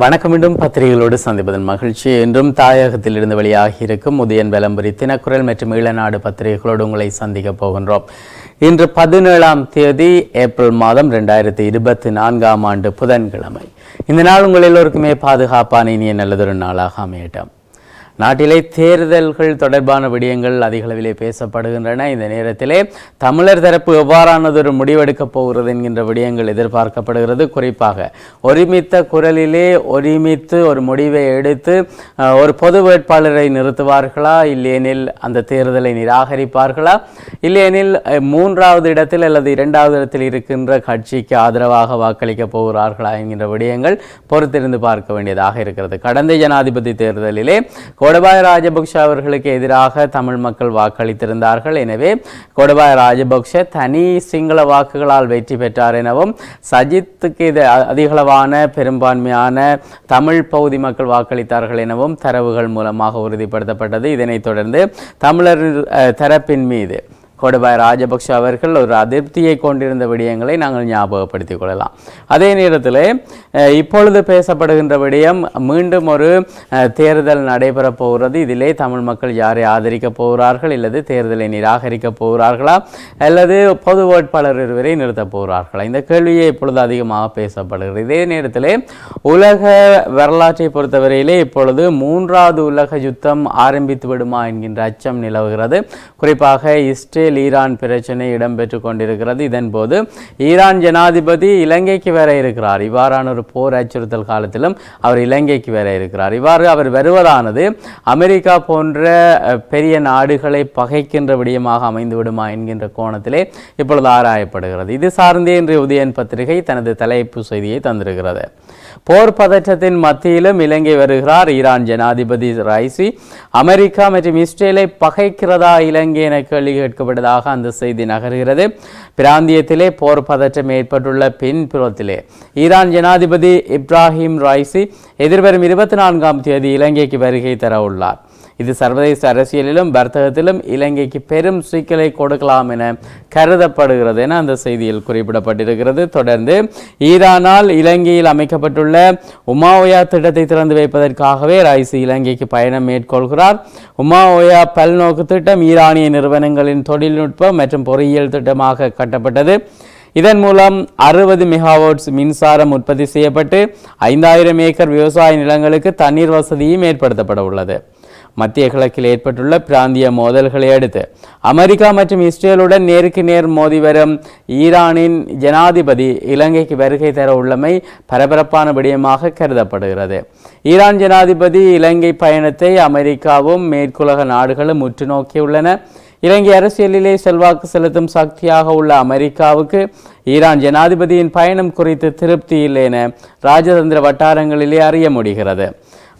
வணக்கம். மீண்டும் பத்திரிகைகளோடு சந்திப்பதன் மகிழ்ச்சி. என்றும் தாயகத்தில் இருந்து வெளியாகி இருக்கும் உதயன் விளம்பரி தினக்குரல் மற்றும் ஈழநாடு பத்திரிகைகளோடு உங்களை சந்திக்க போகின்றோம். இன்று பதினேழாம் தேதி ஏப்ரல் மாதம் ரெண்டாயிரத்தி இருபத்தி நான்காம் ஆண்டு புதன்கிழமை. இந்த நாள் உங்கள் எல்லோருக்குமே பாதுகாப்பான இனிய நல்லதொரு நாளாக அமையட்டும். நாட்டிலே தேர்தல்கள் தொடர்பான விடயங்கள் அதிகளவிலே பேசப்படுகின்றன. இந்த நேரத்திலே தமிழர் தரப்பு எவ்வாறானதொரு முடிவெடுக்கப் போகிறது என்கின்ற விடயங்கள் எதிர்பார்க்கப்படுகிறது. குறிப்பாக ஒருமித்த குரலிலே ஒருமித்து ஒரு முடிவை எடுத்து ஒரு பொது வேட்பாளரை நிறுத்துவார்களா? இல்லையெனில் அந்த தேர்தலை நிராகரிப்பார்களா? இல்லையெனில் மூன்றாவது இடத்தில் அல்லது இரண்டாவது இடத்தில் இருக்கின்ற கட்சிக்கு ஆதரவாக வாக்களிக்கப் போகிறார்களா? என்கின்ற விடயங்கள் பொறுத்திருந்து பார்க்க வேண்டியதாக இருக்கிறது. கடந்த ஜனாதிபதி தேர்தலிலே கோடபாய ராஜபக்ஷ அவர்களுக்கு எதிராக தமிழ் மக்கள் வாக்களித்திருந்தார்கள். எனவே கோடபாய ராஜபக்ஷ தனி சிங்கள வாக்குகளால் வெற்றி பெற்றார் எனவும் சஜித்துக்கு இது அதிகளவான பெரும்பான்மையான தமிழ் பகுதி மக்கள் வாக்களித்தார்கள் எனவும் தரவுகள் மூலமாக உறுதிப்படுத்தப்பட்டது. இதனைத் தொடர்ந்து தமிழர் தரப்பின் மீது கோடபாய ராஜபக்ஷ அவர்கள் ஒரு அதிருப்தியை கொண்டிருந்த விடயங்களை நாங்கள் ஞாபகப்படுத்திக் கொள்ளலாம். அதே நேரத்தில் இப்பொழுது பேசப்படுகின்ற விடயம் மீண்டும் ஒரு தேர்தல் நடைபெறப் போகிறது. இதிலே தமிழ் மக்கள் யாரை ஆதரிக்கப் போகிறார்கள் அல்லது தேர்தலை நிராகரிக்கப் போகிறார்களா? அல்லது பொது வேட்பாளர் இருவரை நிறுத்தப் போகிறார்களா? இந்த கேள்வியே இப்பொழுது அதிகமாக பேசப்படுகிறது. இதே நேரத்தில் உலக வரலாற்றை பொறுத்தவரையிலே இப்பொழுது மூன்றாவது உலக யுத்தம் ஆரம்பித்து விடுமா என்கின்ற அச்சம் நிலவுகிறது. குறிப்பாக இஸ்ரேல் ஈரான் பிரச்சனை இடம்பெற்று கொண்டிருக்கிறது. இதன் போது ஈரான் ஜனாதிபதி இலங்கைக்கு வர இருக்கிறார். இவ்வாறான ஒரு போர் அச்சுறுத்தல் காலத்திலும் அவர் இலங்கைக்கு வர இருக்கிறார். இவ்வாறு அவர் வருவதானது அமெரிக்கா போன்ற பெரிய நாடுகளை பகைக்கின்ற விடயமாக அமைந்து விடுமா என்கின்ற கோணத்திலே இப்பொழுது ஆராயப்படுகிறது. இது சார்ந்தே இன்று உதயன் பத்திரிகை தனது தலைப்பு செய்தியை தந்திருக்கிறது. போர் பதற்றத்தின் மத்தியிலும் இலங்கை வருகிறார் ஈரான் ஜனாதிபதி ரைசி. அமெரிக்கா மற்றும் இஸ்ரேலை பகைக்கிறதா இலங்கை என கேள்வி கேட்கப்பட்டதாக அந்த செய்தி நகர்கிறது. பிராந்தியத்திலே போர் பதற்றம் ஏற்பட்டுள்ள பின்புறத்திலே ஈரான் ஜனாதிபதி இப்ராஹிம் ரைசி எதிர்வரும் இருபத்தி நான்காம் தேதி இலங்கைக்கு வருகை தர உள்ளார் இது சர்வதேச அரசியலிலும் வர்த்தகத்திலும் இலங்கைக்கு பெரும் சிக்கலை கொடுக்கலாம் என கருதப்படுகிறது என அந்த செய்தியில் குறிப்பிடப்பட்டிருக்கிறது. தொடர்ந்து ஈரானால் இலங்கையில் அமைக்கப்பட்டுள்ள உமாஓயா திட்டத்தை திறந்து வைப்பதற்காகவே ரைசி இலங்கைக்கு பயணம் மேற்கொள்கிறார். உமாஓயா பல்நோக்கு திட்டம் ஈரானிய நிறுவனங்களின் தொழில்நுட்பம் மற்றும் பொறியியல் திட்டமாக கட்டப்பட்டது. இதன் மூலம் அறுபது மெகாவாட்ஸ் மின்சாரம் உற்பத்தி செய்யப்பட்டு ஐந்தாயிரம் ஏக்கர் விவசாய நிலங்களுக்கு தண்ணீர் வசதியும் ஏற்படுத்தப்பட உள்ளது. மத்திய கிழக்கில் ஏற்பட்டுள்ள பிராந்திய மோதல்களை அடுத்து அமெரிக்கா மற்றும் இஸ்ரேலுடன் நேருக்கு நேர் மோதி வரும் ஈரானின் ஜனாதிபதி இலங்கைக்கு வருகை தர உள்ளமை பரபரப்பான விடயமாக கருதப்படுகிறது. ஈரான் ஜனாதிபதி இலங்கை பயணத்தை அமெரிக்காவும் மேற்குலக நாடுகளும் உற்று நோக்கியுள்ளன இலங்கை அரசியலிலே செல்வாக்கு செலுத்தும் சக்தியாக உள்ள அமெரிக்காவுக்கு ஈரான் ஜனாதிபதியின் பயணம் குறித்து திருப்தி இல்லை என ராஜதந்திர வட்டாரங்களிலே அறிய முடிகிறது.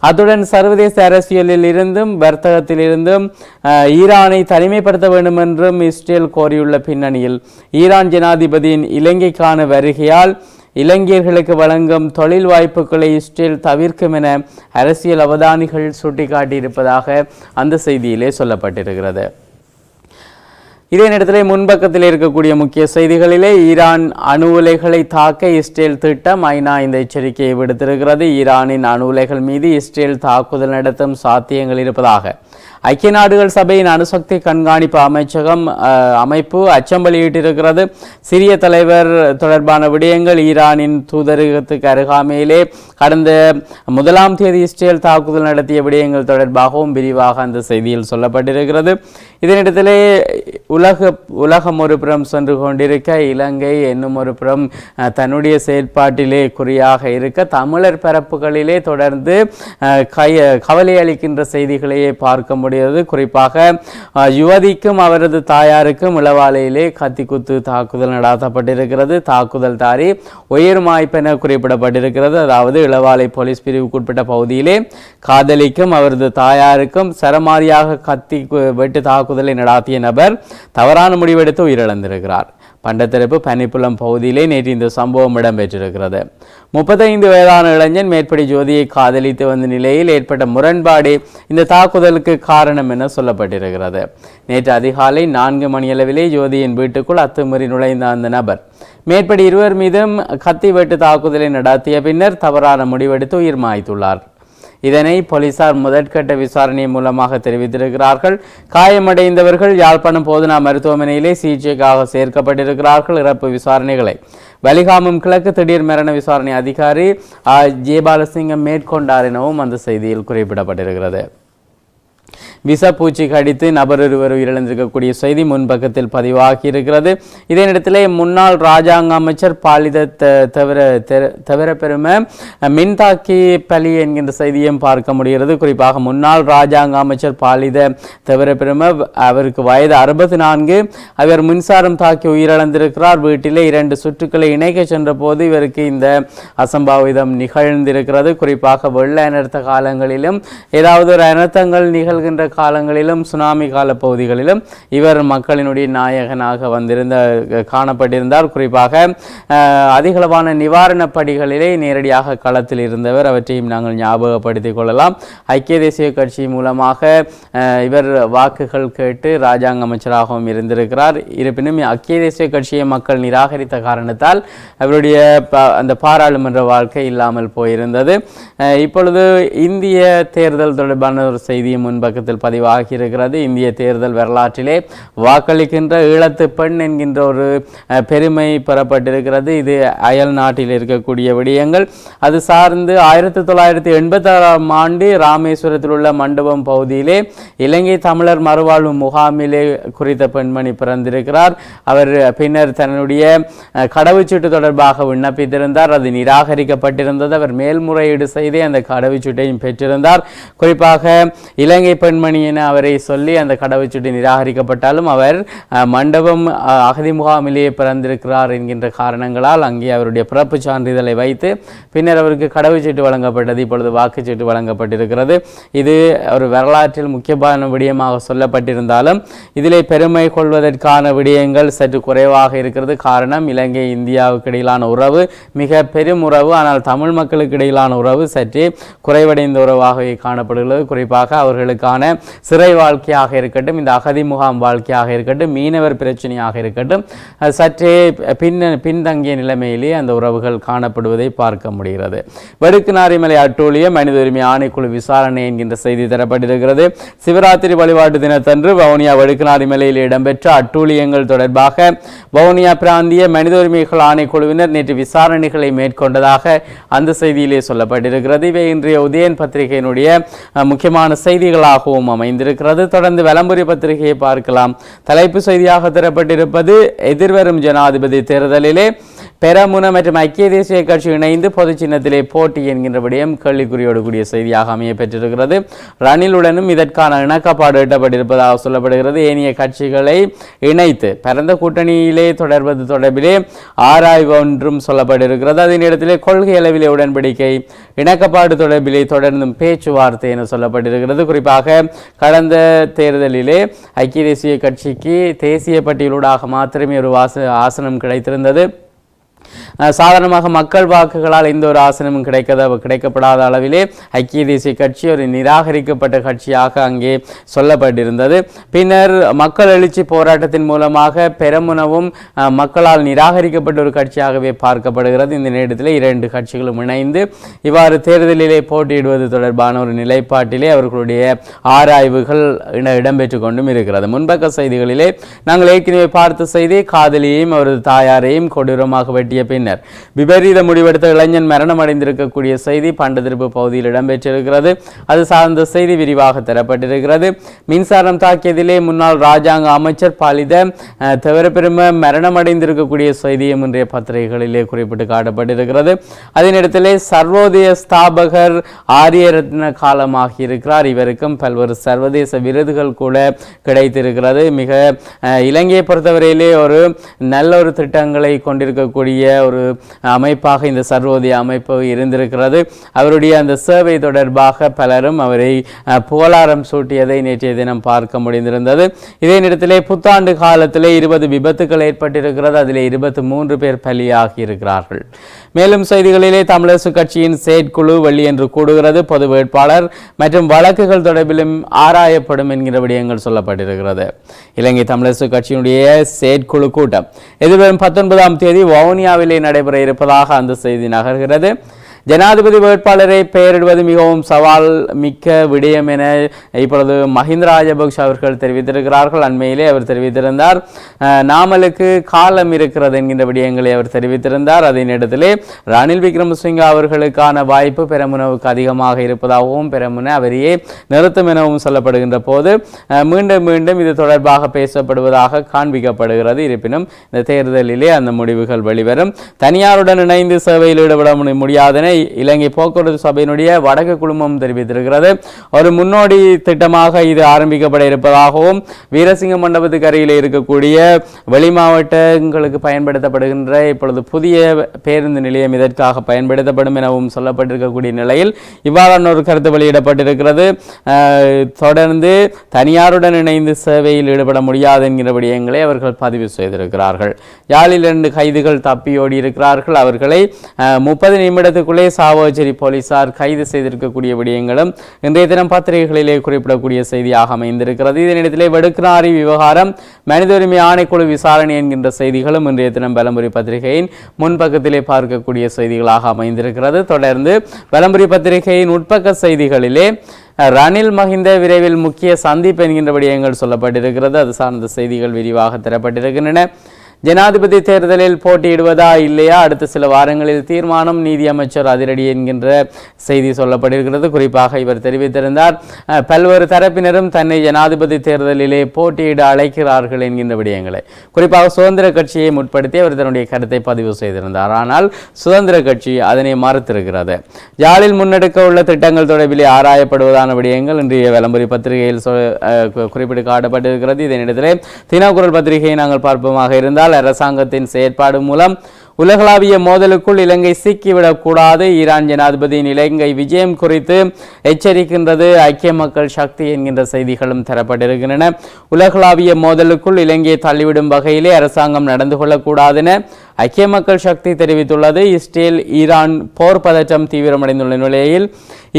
அத்துடன் சர்வதேச அரசியலில் இருந்தும் வர்த்தகத்தில் இருந்தும் ஈரானை தனிமைப்படுத்த வேண்டும் என்றும் இஸ்ரேல் கோரியுள்ள பின்னணியில். ஈரான் ஜனாதிபதியின் இலங்கைக்கான வருகையால் இலங்கையர்களுக்கு வழங்கும் தொழில் வாய்ப்புகளை இஸ்ரேல் தவிர்க்கும் என அரசியல் அவதானிகள் சுட்டிக்காட்டியிருப்பதாக அந்த செய்தியிலே சொல்லப்பட்டிருக்கிறது. இதே நேரத்தில் முன்பக்கத்தில் இருக்கக்கூடிய முக்கிய செய்திகளிலே ஈரான் அணு உலைகளை தாக்க இஸ்ரேல் திட்டம் ஐநா இந்த எச்சரிக்கையை விடுத்திருக்கிறது. ஈரானின் அணு உலைகள் மீது இஸ்ரேல் தாக்குதல் நடத்தும் சாத்தியங்கள் இருப்பதாக. ஐக்கிய நாடுகள் சபையின் அணுசக்தி கண்காணிப்பு அமைச்சகம் அஹ், அமைப்பு அச்சம் வெளியிட்டிருக்கிறது. சிரிய தலைவர் தொடர்பான விடயங்கள் ஈரானின் தூதரகத்துக்கு அருகாமையிலே கடந்த முதலாம் தேதி இஸ்ரேல் தாக்குதல் நடத்திய விடயங்கள் தொடர்பாகவும் விரிவாக அந்த செய்தியில் சொல்லப்பட்டிருக்கிறது. இதனிடத்திலே உலக உலகம் ஒரு புறம் சென்று கொண்டிருக்க இலங்கை என்னும் ஒரு புறம் தன்னுடைய செயற்பாட்டிலே குறியாக இருக்க தமிழர் பரப்புகளிலே தொடர்ந்து கைய கவலை அளிக்கின்ற செய்திகளையே பார்க்க முடிகிறது. குறிப்பாக யுவதிக்கும் அவரது தாயாருக்கும் இளவாலையிலே கத்தி குத்து தாக்குதல் நடாத்தப்பட்டிருக்கிறது. தாக்குதல் தாரி உயிர் மாய்ப்பென குறிப்பிடப்பட்டிருக்கிறது. அதாவது இளவாலை போலீஸ் பிரிவுக்குட்பட்ட பகுதியிலே காதலிக்கும் அவரது தாயாருக்கும் சரமாரியாக கத்தி வெட்டு தாக்குதலை நடாத்திய நபர் தவறான முடிவெடுத்து உயிரிழந்திருக்கிறார். பண்டத்திருப்பு பனிப்புலம் பகுதியிலே நேற்று இந்த சம்பவம் இடம்பெற்றிருக்கிறது. முப்பத்தைந்து வயதான இளைஞன் மேற்படி ஜோதியை காதலித்து வந்த நிலையில் ஏற்பட்ட முரண்பாடு இந்த தாக்குதலுக்கு காரணம் என சொல்லப்பட்டிருக்கிறது. நேற்று அதிகாலை நான்கு மணியளவிலே ஜோதியின் வீட்டுக்குள் அத்துமீறி நுழைந்த அந்த நபர் மேற்படி இருவர் மீதும் கத்தி வெட்டு தாக்குதலை நடத்திய பின்னர் தவறான முடிவெடுத்து உயிர் மாய்த்துள்ளார். இதனை போலீசார் முதற்கட்ட விசாரணை மூலமாக தெரிவித்திருக்கிறார்கள். காயமடைந்தவர்கள் யாழ்ப்பாணம் போதனா மருத்துவமனையிலே சிகிச்சைக்காக சேர்க்கப்பட்டிருக்கிறார்கள். இறப்பு விசாரணைகளை. வலிகாமம் கிழக்கு திடீர் மரண விசாரணை அதிகாரி ஆ, ஜெயபாலசிங்கம் மேற்கொண்டார் எனவும் அந்த செய்தியில் குறிப்பிடப்பட்டிருக்கிறது. விஷப்பூச்சி கடித்து நபர் ஒருவர் உயிரிழந்திருக்கக்கூடிய செய்தி முன்பக்கத்தில் பதிவாகி இருக்கிறது இதே நேரத்தில் முன்னாள் ராஜாங்க அமைச்சர் பாலித த- தவிர தவிர பெருமை மின்தாக்கி பலி என்கின்ற செய்தியும் பார்க்க முடிகிறது. குறிப்பாக முன்னாள் ராஜாங்க அமைச்சர் பாலித தவிர பெருமை அவருக்கு வயது அறுபத்தி நான்கு அவர் மின்சாரம் தாக்கி உயிரிழந்திருக்கிறார். வீட்டிலே இரண்டு சுற்றுக்களை இணைக்க சென்ற போது இவருக்கு இந்த அசம்பாவிதம் நிகழ்ந்திருக்கிறது. குறிப்பாக வெள்ள அனர்த்த காலங்களிலும் ஏதாவது ஒரு அனர்த்தங்கள் நிகழ்கின்ற காலங்களிலும் சுனாமி கால பகுதிகளிலும் இவர் மக்களினுடைய நாயகனாக வந்திருந்த காணப்பட்டிருந்தார். குறிப்பாக அதிகளவான நிவாரணப் பணிகளிலே நேரடியாக களத்தில் இருந்தவர் அவற்றையும் நாங்கள் ஞாபகப்படுத்திக் கொள்ளலாம். ஐக்கிய தேசிய கட்சி மூலமாக இவர் வாக்குகள் கேட்டு ராஜாங்க அமைச்சராகவும் இருந்திருக்கிறார். இருப்பினும் ஐக்கிய தேசிய கட்சியை மக்கள் நிராகரித்த காரணத்தால் அவருடைய ப- அந்த பாராளுமன்ற வாழ்க்கை இல்லாமல் போயிருந்தது. இப்பொழுது இந்திய தேர்தல் தொடர்பான ஒரு செய்தியும் முன்பக்கத்தில் பதிவாகி இருக்கிறது இந்திய தேர்தல் வரலாற்றிலே வாக்களிக்கின்ற ஈழத்து பெண் என்கின்ற ஒரு பெருமை பெறப்பட்டிருக்கிறது. இது அயல் நாட்டில் இருக்கக்கூடிய விடயங்கள். அது சார்ந்து ஆயிரத்தி தொள்ளாயிரத்தி எண்பத்தாறாம் ஆண்டு ராமேஸ்வரத்தில் உள்ள மண்டபம் பகுதியிலே இலங்கை தமிழர் மறுவாழ்வு முகாமிலே குறித்த பெண்மணி பிறந்திருக்கிறார். அவர் பின்னர் தன்னுடைய கடவுச்சீட்டு தொடர்பாக விண்ணப்பித்திருந்தார். அது நிராகரிக்கப்பட்டிருந்தது. அவர் மேல்முறையீடு செய்து அந்த கடவுச்சீட்டையும் பெற்றிருந்தார். குறிப்பாக இலங்கை பெண்மணி என அவரை சொல்லி அந்த கடவுச்சீட்டு நிராகரிக்கப்பட்டாலும் அவர் மண்டபம் அகதி முகாமிலேயே பிறந்திருக்கிறார் என்கின்ற காரணங்களால் அங்கே அவருடைய பிறப்பு சான்றிதழை வைத்து பின்னர் அவருக்கு கடவுச்சீட்டு வழங்கப்பட்டது இப்பொழுது வாக்குச்சீட்டு வழங்கப்பட்டிருக்கிறது. இது ஒரு வரலாற்றில் முக்கியமான விடயமாக சொல்லப்பட்டிருந்தாலும் இதிலே பெருமை கொள்வதற்கான விடயங்கள் சற்று குறைவாக இருக்கிறது. காரணம் இலங்கை இந்தியாவுக்கு இடையிலான உறவு மிக பெரும் உறவு. ஆனால் தமிழ் மக்களுக்கு இடையிலான உறவு சற்றே குறைவடைந்த உறவாகவே காணப்படுகிறது. குறிப்பாக அவர்களுக்கான சிறை வாழ்க்கையாக இருக்கட்டும் இந்த அகதி முகாம் வாழ்க்கையாக இருக்கட்டும் மீனவர் பிரச்சனையாக இருக்கட்டும் சற்றே பின் பின்தங்கிய நிலைமையிலே அந்த உறவுகள் காணப்படுவதை பார்க்க முடிகிறது. வடுக்குநாரிமலை அட்டூழிய மனித உரிமை ஆணைக்குழு விசாரணை என்கின்ற செய்தி தரப்பட்டிருக்கிறது. சிவராத்திரி வழிபாட்டு தினத்தன்று வவுனியா வடுக்குநாரிமலையில் இடம்பெற்ற அட்டூழியங்கள் தொடர்பாக வவுனியா பிராந்திய மனித உரிமைகள் ஆணைக்குழுவினர் நேற்று விசாரணைகளை மேற்கொண்டதாக அந்த செய்தியிலே சொல்லப்பட்டிருக்கிறது. இவை இன்றைய உதயன் பத்திரிகையினுடைய முக்கியமான செய்திகளாகவும் அமைந்திருக்கிறது. தொடர்ந்து வலம்புரி பத்திரிகையை பார்க்கலாம். தலைப்பு செய்தியாக தரப்பட்டிருப்பது எதிர்வரும் ஜனாதிபதி தேர்தலிலே பெரமுன மற்றும் ஐக்கிய தேசிய கட்சி இணைந்து பொது சின்னத்திலே போட்டி என்கின்ற விடயம் கேள்விக்குறியோடு கூடிய செய்தியாக அமைய பெற்றிருக்கிறது. ரணிலுடனும் இதற்கான இணக்கப்பாடு எட்டப்பட்டிருப்பதாக சொல்லப்படுகிறது. ஏனைய கட்சிகளை இணைத்து பரந்த கூட்டணியிலே தொடர்வது தொடர்பிலே ஆராய்வு ஒன்றும் சொல்லப்பட்டிருக்கிறது. அதே நேரத்திலே கொள்கை அளவிலே உடன்படிக்கை இணக்கப்பாடு தொடர்பிலே தொடர்ந்தும் பேச்சுவார்த்தை என சொல்லப்பட்டிருக்கிறது. குறிப்பாக கடந்த தேர்தலிலே ஐக்கிய தேசிய கட்சிக்கு தேசிய பட்டியலூடாக மாத்திரமே ஒரு வாச ஆசனம் கிடைத்திருந்தது. சாதாரணமாக மக்கள் வாக்குகளால் எந்த ஒரு ஆசனமும் கிடைக்காத கிடைக்கப்படாத அளவிலே ஐக்கிய தேசிய கட்சி ஒரு நிராகரிக்கப்பட்ட கட்சியாக அங்கே சொல்லப்பட்டிருந்தது. பின்னர் மக்கள் எழுச்சி போராட்டத்தின் மூலமாக பெருமுனவும் மக்களால் நிராகரிக்கப்பட்ட ஒரு கட்சியாகவே பார்க்கப்படுகிறது. இந்த நேரத்தில் இரண்டு கட்சிகளும் இணைந்து இவ்வாறு தேர்தலிலே போட்டியிடுவது தொடர்பான ஒரு நிலைப்பாட்டிலே அவர்களுடைய ஆராய்வுகள் இட- இடம்பெற்று கொண்டும் இருக்கிறது. முன்பக்க செய்திகளிலே நாங்கள் ஏற்கனவே பார்த்த செய்தி காதலியையும் அவரது தாயாரையும் கொடூரமாக வெட்டிய பின் பின்னர் விபரீத முடிவெடுத்த இளைஞன் மரணம் அடைந்திருக்கக்கூடிய செய்தி பண்டதிருப்பு பகுதியில் இடம்பெற்றிருக்கிறது. அது சார்ந்த செய்தி விரிவாக தரப்பட்டிருக்கிறது. மின்சாரம் தாக்கியதிலே முன்னாள் ராஜாங்க அமைச்சர் பாலித தவிரப்பெரும மரணமடைந்திருக்கக்கூடிய செய்தியும் இன்றைய பத்திரிகைகளிலே குறிப்பிட்டு காட்டப்பட்டிருக்கிறது. அதே நேரத்திலே சர்வோதய ஸ்தாபகர் ஆரியரத்ன காலமாக இருக்கிறார் இவருக்கும் பல்வேறு சர்வதேச விருதுகள் கூட கிடைத்திருக்கிறது. மிக இலங்கையை பொறுத்தவரையிலே ஒரு நல்ல ஒரு திட்டங்களை கொண்டிருக்கக்கூடிய ஒரு அமைப்பாக இந்த சர்வோதய அமைப்பு இருந்திருக்கிறது. அவருடைய அந்த சேவை தொடர்பாக பலரும் அவரை புகழாரம் சூட்டியதை நேற்றைய தினம் பார்க்க முடிந்திருந்தது. இதே நேரத்திலே புத்தாண்டு காலத்திலே இருபது விபத்துக்கள் ஏற்பட்டிருக்கிறது. அதில் இருபத்தி மூன்று பேர் பலியாகி இருக்கிறார்கள் மேலும் செய்திகளிலே தமிழரசு கட்சியின் செயற்குழு வெள்ளியன்று கூடுகிறது. பொது வேட்பாளர் மற்றும் வழக்குகள் தொடர்பிலும் ஆராயப்படும் என்கிற விடயங்கள் சொல்லப்பட்டிருக்கிறது. இலங்கை தமிழரசு கட்சியினுடைய செயற்குழு கூட்டம். எதிர்வரும் பத்தொன்பதாம் தேதி வவுனியாவிலே நடைபெற இருப்பதாக அந்த செய்தி நகர்கிறது. ஜனாதிபதி வேட்பாளரை பெயரிடுவது மிகவும் சவால் மிக்க விடயம் என இப்பொழுது மஹிந்த ராஜபக்ஷ அவர்கள் தெரிவித்திருக்கிறார்கள். அண்மையிலே அவர் தெரிவித்திருந்தார். நாமலுக்கு காலம் இருக்கிறது என்கின்ற விடயங்களை அவர் தெரிவித்திருந்தார். அதே நேரத்திலே ரணில் விக்ரமசிங்க அவர்களுக்கான வாய்ப்பு பெரமுனவுக்கு அதிகமாக இருப்பதாகவும் பெரமுன அவரையே நிறுத்தும் எனவும் சொல்லப்படுகின்ற போது மீண்டும் மீண்டும் இது தொடர்பாக பேசப்படுவதாக காண்பிக்கப்படுகிறது. இருப்பினும் இந்த தேர்தலிலே அந்த முடிவுகள் வெளிவரும். தனியாருடன் இணைந்து சேவையில் ஈடுபட முடியாதன முடியாதென இலங்கை போக்குவரத்து சபையினுடைய வடக்கு குழுமம் தெரிவித்திருக்கிறது. ஒரு முன்னோடி திட்டமாக இது ஆரம்பிக்கப்பட இருப்பதாகவும் வீரசிங்க மண்டபத்துக்கு அருகில் இருக்கக்கூடிய வெளி மாவட்டங்களுக்கு பயன்படுத்தப்படுகின்ற இப்பொழுது புதிய பேருந்து நிலையம் இதற்காக பயன்படுத்தப்படும் எனவும் சொல்லப்பட்டிருக்கக்கூடிய நிலையில் இவ்வாறான ஒரு கருத்து வெளியிடப்பட்டிருக்கிறது. தொடர்ந்து தனியாருடன் இணைந்து சேவையில் ஈடுபட முடியாது என்கிற விடயங்களை அவர்கள் பதிவு செய்திருக்கிறார்கள். யாழில் இரண்டு கைதுகள் தப்பியோடி இருக்கிறார்கள் அவர்களை முப்பது நிமிடத்துக்குள்ளே சாவகச்சேரி போலீசார் கைது செய்திருக்கக்கூடிய விடயங்களும் இன்றைய தினம் பத்திரிகைகளிலே குறிப்பிடக்கூடிய செய்தியாக அமைந்திருக்கிறது. இதனிடத்திலே வெடுக்கினாரி விவகாரம் மனித உரிமை ஆணைக்குழு விசாரணை என்கின்ற செய்திகளும் இன்றைய தினம் பலம்புரி பத்திரிகையின் முன்பக்கத்திலே பார்க்கக்கூடிய செய்திகளாக அமைந்திருக்கிறது. தொடர்ந்து பலம்புரி பத்திரிகையின் உட்பக்க செய்திகளிலே ரணில் மஹிந்த விரைவில் முக்கிய சந்திப்பு என்கின்ற விடயங்கள் சொல்லப்பட்டிருக்கிறது. அது சார்ந்த செய்திகள் விரிவாக தரப்பட்டிருக்கின்றன. ஜனாதிபதி தேர்தலில் போட்டியிடுவதா இல்லையா? அடுத்த சில வாரங்களில் தீர்மானம் நீதி அமைச்சர் அதிரடி என்கின்ற செய்தி சொல்லப்பட்டிருக்கிறது. குறிப்பாக இவர் தெரிவித்திருந்தார் பல்வேறு தரப்பினரும் தன்னை ஜனாதிபதி தேர்தலிலே போட்டியிட அழைக்கிறார்கள் என்கின்ற விடயங்களை. குறிப்பாக சுதந்திர கட்சியை முற்படுத்தி அவர் தன்னுடைய கருத்தை பதிவு செய்திருந்தார். ஆனால் சுதந்திர கட்சி அதனை மறுத்திருக்கிறது. யாழில் முன்னெடுக்க உள்ள திட்டங்கள் தொடர்பிலே ஆராயப்படுவதான விடயங்கள் இன்றைய விளம்பரி பத்திரிகையில் சொ- குறிப்பிட்டு காட்டப்பட்டிருக்கிறது. இதனிடத்திலே தினக்குரல் பத்திரிகையை நாங்கள் பார்ப்போமாக இருந்தால் அரசாங்கத்தின் செயற்பாடு மூலம் உலகளாவிய மோதலுக்குள் இலங்கை சிக்கிவிடக்கூடாது. ஈரான் ஜனாதிபதியின் இலங்கை விஜயம் குறித்து எச்சரிக்கின்றது. ஐக்கிய மக்கள் சக்தி என்கின்ற செய்திகளும் தரப்பட்டிருக்கின்றன. உலகளாவிய மோதலுக்குள் இலங்கையை தள்ளிவிடும் வகையிலே அரசாங்கம் நடந்து கொள்ளக்கூடாதென ஐக்கிய மக்கள் சக்தி தெரிவித்துள்ளது. இஸ்ரேல் ஈரான் போர் பதற்றம் தீவிரமடைந்துள்ள நிலையில்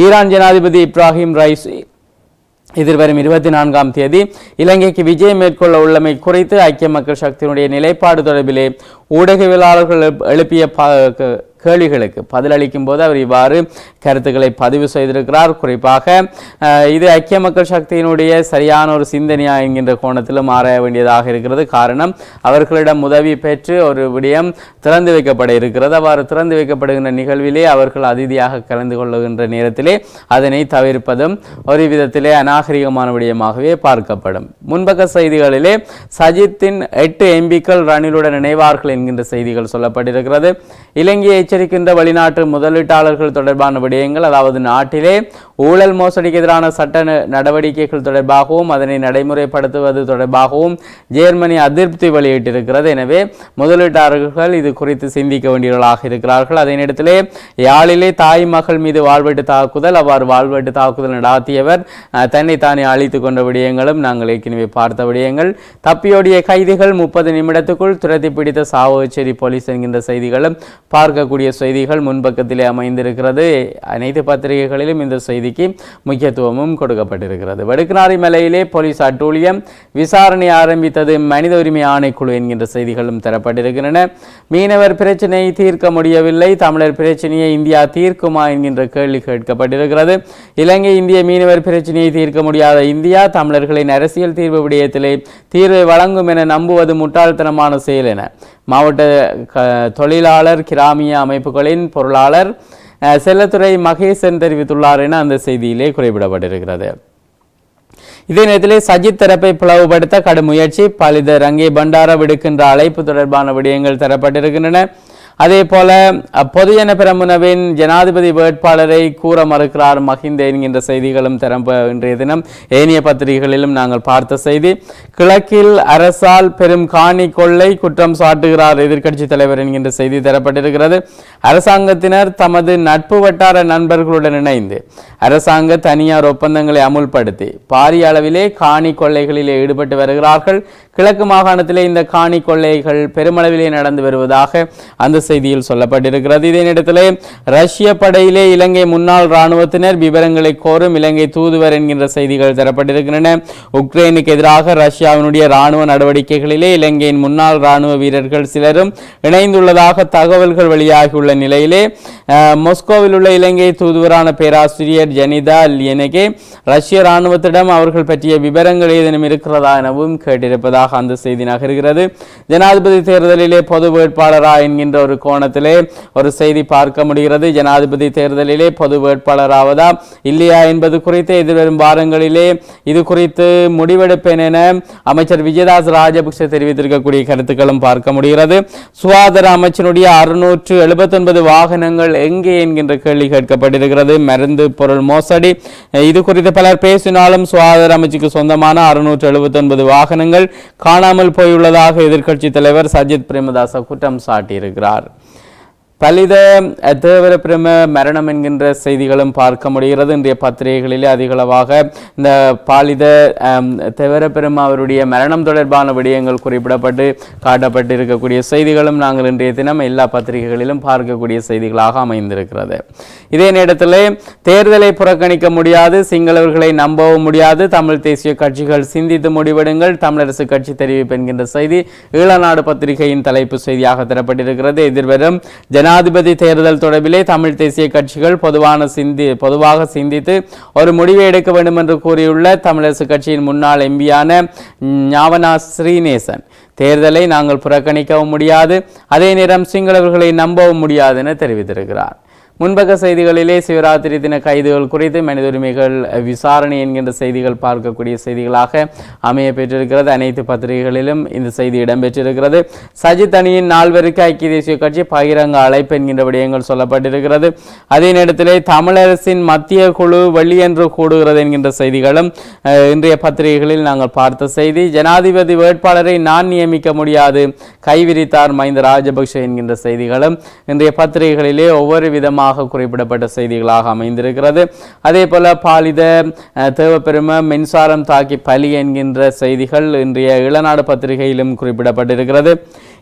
ஈரான் ஜனாதிபதி இப்ராஹிம் ரைஸ் எதிர்வரும் இருபத்தி நான்காம் தேதி இலங்கைக்கு விஜயம் மேற்கொள்ள உள்ளமை குறித்து ஐக்கிய மக்கள் சக்தியினுடைய நிலைப்பாடு தொடர்பிலே ஊடகவியலாளர்கள் எழுப்- எழுப்பிய கேள்விகளுக்கு பதிலளிக்கும் போது அவர் இவ்வாறு கருத்துக்களை பதிவு செய்திருக்கிறார். குறிப்பாக இது ஐக்கிய மக்கள் சக்தியினுடைய சரியான ஒரு சிந்தனையா என்கின்ற கோணத்திலும் ஆராய வேண்டியதாக இருக்கிறது. காரணம் அவர்களிடம் உதவி பெற்று ஒரு விடயம் திறந்து வைக்கப்பட இருக்கிறது. அவ்வாறு திறந்து வைக்கப்படுகின்ற நிகழ்விலே அவர்கள் அதிதியாக கலந்து கொள்ளுகின்ற நேரத்திலே அதனை தவிர்ப்பதும் ஒரு விதத்திலே அநாகரிகமான விடயமாகவே பார்க்கப்படும். முன்பக்க செய்திகளிலே சஜித்தின் எட்டு எம்பிக்கள் ரணிலுடன் இணைவார்கள் என்கின்ற செய்திகள் சொல்லப்பட்டிருக்கிறது. இலங்கையை எச்சரிக்கின்ற வெளிநாட்டு முதலீட்டாளர்கள் தொடர்பான விடயங்கள் அதாவது நாட்டிலே ஊழல் மோசடிக்கு எதிரான சட்ட நடவடிக்கைகள் தொடர்பாகவும் அதனை நடைமுறைப்படுத்துவது தொடர்பாகவும் ஜெர்மனி அதிருப்தி வெளியிட்டிருக்கிறது. எனவே முதலீட்டாளர்கள் இது குறித்து சிந்திக்க வேண்டியவர்களாக இருக்கிறார்கள். அதே நேரத்திலே யாழிலே தாய் மகள் மீது வாழ்வெட்டு தாக்குதல் அவ்வாறு வாழ்வெட்டு தாக்குதல் நடாத்தியவர் தன்னை தானே அழித்து கொண்ட விடயங்களும் நாங்கள் ஏற்கனவே பார்த்த விடயங்கள். தப்பியோடைய கைதிகள் முப்பது நிமிடத்துக்குள் துரத்தி பிடித்த சாவகச்சேரி போலீஸ் என்கின்ற செய்திகளும் பார்க்கக்கூடிய செய்திகள் முன்பக்கத்திலே அமைந்திருக்கிறது. அனைத்து பத்திரிகைகளிலும் இந்த செய்திக்கு முக்கியத்துவமும் கொடுக்கப்பட்டிருக்கிறது. வடுக்கனாரி மலையிலே போலீஸ் அட்டூழியம் விசாரணை ஆரம்பித்தது. மனித உரிமை ஆணைக்குழு என்கின்ற செய்திகளும் தரப்பட்டிருக்கின்றன. மீனவர் பிரச்சனையை தீர்க்க முடியவில்லை. தமிழர் பிரச்சனையை இந்தியா தீர்க்குமா என்கின்ற கேள்வி கேட்கப்பட்டிருக்கிறது. இலங்கை இந்திய மீனவர் பிரச்சனையை தீர்க்க முடியாத இந்தியா தமிழர்களின் அரசியல் தீர்வு விடயத்திலே தீர்வை வழங்கும் என நம்புவது முட்டாள்தனமான செயல் என மாவட்ட க- தொழிலாளர் கிராமிய அமைப்புகளின் பொருளாளர் அஹ், செல்லத்துறை மகேசன் தெரிவித்துள்ளார் என அந்த செய்தியிலே குறிப்பிடப்பட்டிருக்கிறது. இதே நேரத்திலே சஜித் தரப்பை பிளவுபடுத்த கடும் முயற்சி பலித ரங்கே பண்டார விடுக்கின்ற அழைப்பு தொடர்பான விடயங்கள் தரப்பட்டிருக்கின்றன. அதே போல பொதுஜன பிரமுனவின் ஜனாதிபதி வேட்பாளரை கூற மறுக்கிறார் மஹிந்த என்கின்ற செய்திகளும் திறம்ப இன்றைய தினம். ஏனைய பத்திரிகைகளிலும் நாங்கள் பார்த்த செய்தி கிழக்கில் அரசால் பெரும் காணி கொள்ளை குற்றம் சாட்டுகிறார் எதிர்க்கட்சி தலைவர் என்கின்ற செய்தி தரப்பட்டிருக்கிறது. அரசாங்கத்தினர் தமது நட்பு வட்டார நண்பர்களுடன் இணைந்து அரசாங்க தனியார் ஒப்பந்தங்களை அமுல்படுத்தி பாரிய அளவிலே காணி கொள்ளைகளிலே ஈடுபட்டு வருகிறார்கள். கிழக்கு மாகாணத்திலே இந்த காணி கொள்ளைகள் பெருமளவிலே நடந்து வருவதாக அந்த செய்தியில் சொல்லப்பட்டிருக்கிறது. இதே நேரத்திலே ரஷ்ய படையிலே இலங்கை முன்னாள் இராணுவத்தினர் விவரங்களை கோரும் இலங்கை தூதுவர் என்கின்ற செய்திகள் தரப்பட்டிருக்கின்றன. உக்ரைனுக்கு எதிராக ரஷ்யாவினுடைய இராணுவ நடவடிக்கைகளிலே இலங்கையின் முன்னாள் இராணுவ வீரர்கள் சிலரும் இணைந்துள்ளதாக தகவல்கள் வெளியாகியுள்ள நிலையிலே மொஸ்கோவில் உள்ள இலங்கை தூதுவரான பேராசிரியர் ஜனிதா லியனகே ரஷ்ய இராணுவத்திடம் அவர்கள் பற்றிய விவரங்கள் ஏதேனும் இருக்கிறதா எனவும் கேட்டிருப்பதாக அந்த செய்தி நகர்கிறது. ஜனாதிபதி தேர்தலிலே பொது வேட்பாளரா என்கின்ற ஒரு கோணத்திலே ஒரு செய்தி பார்க்க முடிகிறது. ஜனாதிபதி தேர்தலிலே பொது வேட்பாளராவதா இல்லையா என்பது குறித்து எதிர்வரும் வாரங்களிலே இது குறித்து முடிவெடுப்பேன் என அமைச்சர் விஜயதாஸ் ராஜபக்ஷ தெரிவித்திருக்கக்கூடிய கருத்துக்களும் பார்க்க முடிகிறது. சுகாதார அமைச்சனுடைய அறுநூற்று எழுபத்தி ஒன்பது வாகனங்கள் எங்கே என்கின்ற கேள்வி கேட்கப்பட்டிருக்கிறது. மருந்து பொருள் மோசடி. இது குறித்து பலர் பேசினாலும் சுகாதார அமைச்சுக்கு சொந்தமான அறுநூற்று எழுபத்தொன்பது வாகனங்கள் காணாமல் போயுள்ளதாக எதிர்க்கட்சி தலைவர் சஜித் பிரேமதாச குற்றம் சாட்டியிருக்கிறார். பலித தேவர பிரம மரணம் என்கின்ற செய்திகளும் பார்க்க முடிகிறது. இன்றைய பத்திரிகைகளிலே அதிகளவாக இந்த பாலித அம், தேவர பிரம அவருடைய மரணம் தொடர்பான விடயங்கள் குறிப்பிடப்பட்டு காட்டப்பட்டிருக்கக்கூடிய செய்திகளும் நாங்கள் இன்றைய தினம் எல்லா பத்திரிகைகளிலும் பார்க்கக்கூடிய செய்திகளாக அமைந்திருக்கிறது. இதே நேரத்திலே தேர்தலை புறக்கணிக்க முடியாது சிங்களவர்களை நம்பவும் முடியாது. தமிழ் தேசிய கட்சிகள் சிந்தித்து முடிவெடுங்கள். தமிழரசு கட்சி தெரிவிப்பு என்கின்ற செய்தி ஈழநாடு பத்திரிகையின் தலைப்பு செய்தியாக தரப்பட்டிருக்கிறது. எதிர்வரும் ஜனாதிபதி தேர்தல் தொடர்பிலே தமிழ் தேசிய கட்சிகள் பொதுவான சிந்தி பொதுவாக சிந்தித்து ஒரு முடிவை எடுக்க வேண்டும் என்று கூறியுள்ள தமிழரசு கட்சியின் முன்னாள் எம்பியான ஞாவனா ஸ்ரீநேசன் தேர்தலை நாங்கள் புறக்கணிக்கவும் முடியாது. அதே நேரம் சிங்களவர்களை நம்பவும் முடியாது என தெரிவித்திருக்கிறார். முன்பக்க செய்திகளிலே சிவராத்திரி தின கைதுகள் குறித்து மனித உரிமைகள் விசாரணை என்கின்ற செய்திகள் பார்க்கக்கூடிய செய்திகளாக அமைய பெற்றிருக்கிறது. அனைத்து பத்திரிகைகளிலும் இந்த செய்தி இடம்பெற்றிருக்கிறது. சஜித் அணியின் நால்வருக்கு ஐக்கிய தேசிய கட்சி பகிரங்க அழைப்பு என்கின்ற விடயங்கள் சொல்லப்பட்டிருக்கிறது. அதே நேரத்திலே தமிழரசின் மத்திய குழு வெள்ளியன்று கூடுகிறது என்கின்ற செய்திகளும் இன்றைய பத்திரிகைகளில் நாங்கள் பார்த்த செய்தி. ஜனாதிபதி வேட்பாளரை நான் நியமிக்க முடியாது கைவிரித்தார் மஹிந்த ராஜபக்ஷ என்கின்ற செய்திகளும் இன்றைய பத்திரிகைகளிலே ஒவ்வொரு விதமாக குறிப்பிடப்பட்ட செய்திகளாக அமைந்திருக்கிறது. அதே போல பாலித தேவப்பெரும மின்சாரம் தாக்கி பலி என்கின்ற செய்திகள் இன்றைய இளநாடு பத்திரிகையிலும் குறிப்பிடப்பட்டிருக்கிறது.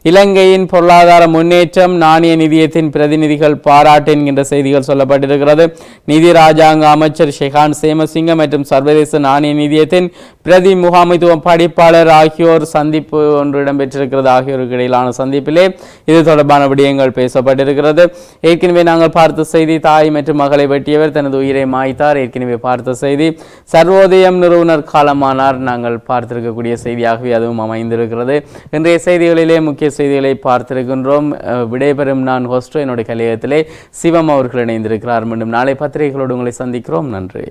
இலங்கையின் பொருளாதார முன்னேற்றம் நாணய நிதியத்தின் பிரதிநிதிகள் பாராட்டு என்கின்ற செய்திகள் சொல்லப்பட்டிருக்கிறது. நிதி ராஜாங்க அமைச்சர் ஷெஹான் சேமசிங்க மற்றும் சர்வதேச நாணய நிதியத்தின் பிரதி முகாமைத்துவம் படிப்பாளர் ஆகியோர் சந்திப்பு ஒன்று இடம்பெற்றிருக்கிறது. ஆகியோருக்கு இடையிலான சந்திப்பிலே இது தொடர்பான விடயங்கள் பேசப்பட்டிருக்கிறது. ஏற்கனவே நாங்கள் பார்த்த செய்தி தாய் மற்றும் மகளை வெட்டியவர் தனது உயிரை மாய்த்தார். ஏற்கனவே பார்த்த செய்தி சர்வோதயம் நிறுவனர் காலமானார். நாங்கள் பார்த்திருக்கக்கூடிய செய்தியாகவே அதுவும் அமைந்திருக்கிறது. இன்றைய செய்திகளிலே முக்கிய செய்திகளை பார்த்திருக்கின்றோம். விடைபெறும் நான் ஹோஸ்டோ என்னுடைய கலையத்திலே சிவம் அவர்கள் இணைந்திருக்கிறார். மீண்டும் நாளை பத்திரிகைகளோடு உங்களை சந்திக்கிறோம். நன்றி.